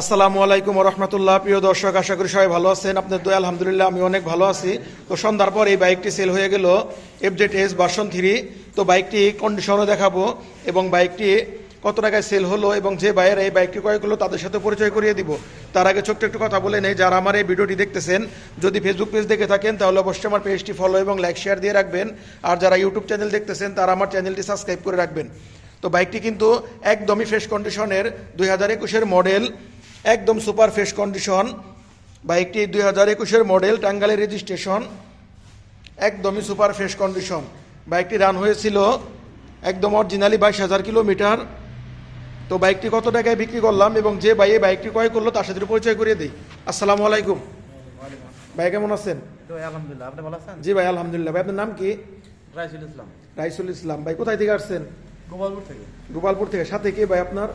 আসসালামু আলাইকুম রহমতুল্লাহ। প্রিয় দর্শক, আশা করি সবাই ভালো আছেন। আপনার দয়া, আলহামদুলিল্লাহ, আমি অনেক ভালো আছি। তো সন্ধ্যার পর এই বাইকটি সেল হয়ে গেল এফজেড এস ভার্সন থ্রি তো বাইকটি কন্ডিশনও দেখাবো এবং বাইকটি কত টাকায় সেল হলো এবং যে বাইরে এই বাইকটি ক্রয় করল তাদের সাথে পরিচয় করিয়ে দিব। তার আগে ছোট্ট একটু কথা বলে নেই, যারা আমার এই ভিডিওটি দেখতেছেন, যদি ফেসবুক পেজ দেখে থাকেন, তাহলে অবশ্যই আমার পেজটি ফলো এবং লাইক শেয়ার দিয়ে রাখবেন। আর যারা ইউটিউব চ্যানেল দেখতেছেন, তারা আমার চ্যানেলটি সাবস্ক্রাইব করে রাখবেন। তো বাইকটি কিন্তু একদমই ফ্রেশ কন্ডিশনের দুই হাজার একুশের মডেল একদম সুপার ফ্রেশ কন্ডিশন বাইকটি দুই হাজার একুশের মডেল টাঙ্গালের রেজিস্ট্রেশন একদমই সুপার ফ্রেশ কন্ডিশন। বাইকটি রান হয়েছিল একদম অরিজিনালি বাইশ হাজার কিলোমিটার। তো বাইকটি কত টাকায় বিক্রি করলাম এবং যে ভাই এই বাইকটি ক্রয় করল তার সাথে পরিচয় করিয়ে দিই। আসসালামু আলাইকুম। ভাই কেমন আছেন? আলহামদুলিল্লাহ। আপনি ভালো আছেন? জি ভাই আলহামদুলিল্লাহ। ভাই আপনার নাম কি? রাইসুল ইসলাম। রাইসুল ইসলাম। ভাই কোথায় থেকে আসছেন? গোপালপুর থেকে। গোপালপুর থেকে। সাথে কে ভাই আপনার?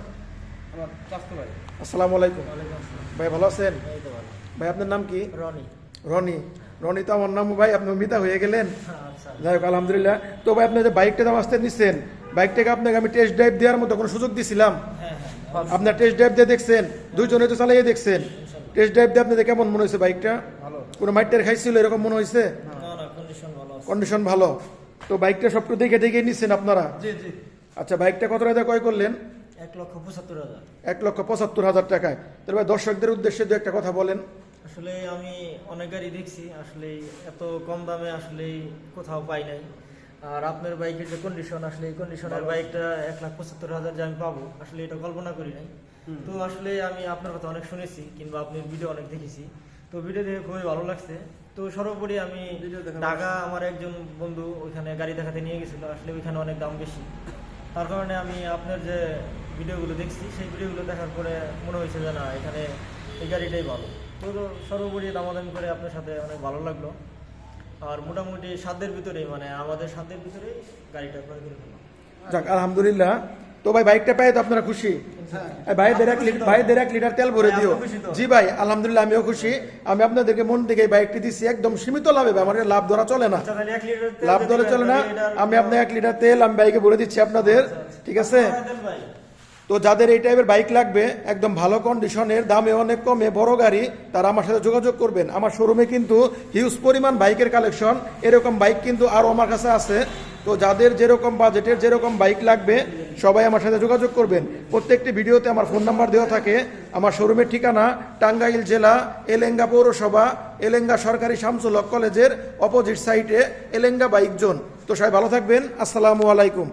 আসসালামু আলাইকুম। ভাই ভালো আছেন? ভাই আপনার নাম কি? রনি। রনি। রনি তো আমার নাম ভাই আপনি মিতা হয়ে গেলেন। আচ্ছা যাই হোক আলহামদুলিল্লাহ। তো ভাই আপনি যে বাইকটা দাম আসতে নিচ্ছেন বাইকটাকে আপনাকে আমি টেস্ট ড্রাইভ দেওয়ার মতো কোনো সুযোগ দিছিলাম? হ্যাঁ হ্যাঁ আপনার টেস্ট ড্রাইভ দিয়ে দেখছেন দুইজনে তো চালাইয়ে দেখছেন। টেস্ট ড্রাইভ দিয়ে আপনাদের কেমন মনে হয়েছে বাইকটা? কোনো মাইটের খাইছিল এরকম মনে হয়েছে? কন্ডিশন ভালো তো বাইকটা সবটু দেখে দেখে নিচ্ছেন আপনারা? আচ্ছা বাইকটা কত টাকা ক্রয় করলেন? এক লক্ষ পঁচাত্তর হাজার। এক লক্ষ পঁচাত্তর হাজার টাকায়। তাহলে ভাই দর্শকদের উদ্দেশ্যে দু একটা কথা বলেন। আসলে আমি অনেক গাড়ি দেখছি আসলে এত কম দামে আসলে কোথাও পাই নাই। আর আপনার বাইকের যে কন্ডিশন আসলে এই কন্ডিশনের বাইকটা এক লাখ পঁচাত্তর হাজার যে আমি পাবো আসলে এটা কল্পনা করি নাই। তো আসলে আমি আপনার কথা অনেক শুনেছি কিংবা আপনার ভিডিও অনেক দেখেছি। তো ভিডিও দেখে খুবই ভালো লাগছে। তো সর্বোপরি আমি ঢাকা আমার একজন বন্ধু ওইখানে গাড়ি দেখাতে নিয়ে গেছিল আসলে ওইখানে অনেক দাম বেশি। তার কারণে আমি আপনার যে ভিডিওগুলো দেখছি, সেই ভিডিওগুলো দেখার পরে মনে হয়েছে যে না, এখানে এই গাড়িটাই ভালো। তো সর্বোপরি দামাদাম করে আপনার সাথে অনেক ভালো লাগল। আর মোটামুটি সাধ্যের ভিতরেই মানে আমাদের সাধ্যের ভিতরেই গাড়িটা করে যাক, আলহামদুলিল্লাহ। তো ভাই, বাইকটা পেয়ে তো আপনারা খুশি। এই ভাই দেড় লিটার ভাই দেড় এক লিটার তেল ভরে দিও? জি ভাই আলহামদুলিল্লাহ আমিও খুশি। আমি আপনাদেরকে মন থেকে এই বাইকটি দিচ্ছি একদম সীমিত লাভে আমার লাভ ধরা চলে না। আচ্ছা এক লাভ ধরে চলে না। আমি আপনার এক লিটার তেল আমি বাইকে ভরে দিচ্ছি আপনাদের ঠিক আছে? আপনারা দেন ভাই। তো যাদের এই টাইপের বাইক লাগবে একদম ভালো কন্ডিশনের দামে অনেক কমে বড় গাড়ি তারা আমার সাথে যোগাযোগ করবেন। আমার শোরুমে কিন্তু হিউজ পরিমাণ বাইকের কালেকশন এরকম বাইক কিন্তু আরও আমার কাছে আছে। তো যাদের যেরকম বাজেটের যেরকম বাইক লাগবে, সবাই আমার সাথে যোগাযোগ করবেন। প্রত্যেকটি ভিডিওতে আমার ফোন নাম্বার দেওয়া থাকে। আমার শোরুমের ঠিকানা, টাঙ্গাইল জেলা, এলেঙ্গা পৌরসভা, এলেঙ্গা সরকারি শামসুল হক কলেজের অপোজিট সাইটে এলেঙ্গা বাইক জোন তো সবাই ভালো থাকবেন। আসসালামু আলাইকুম।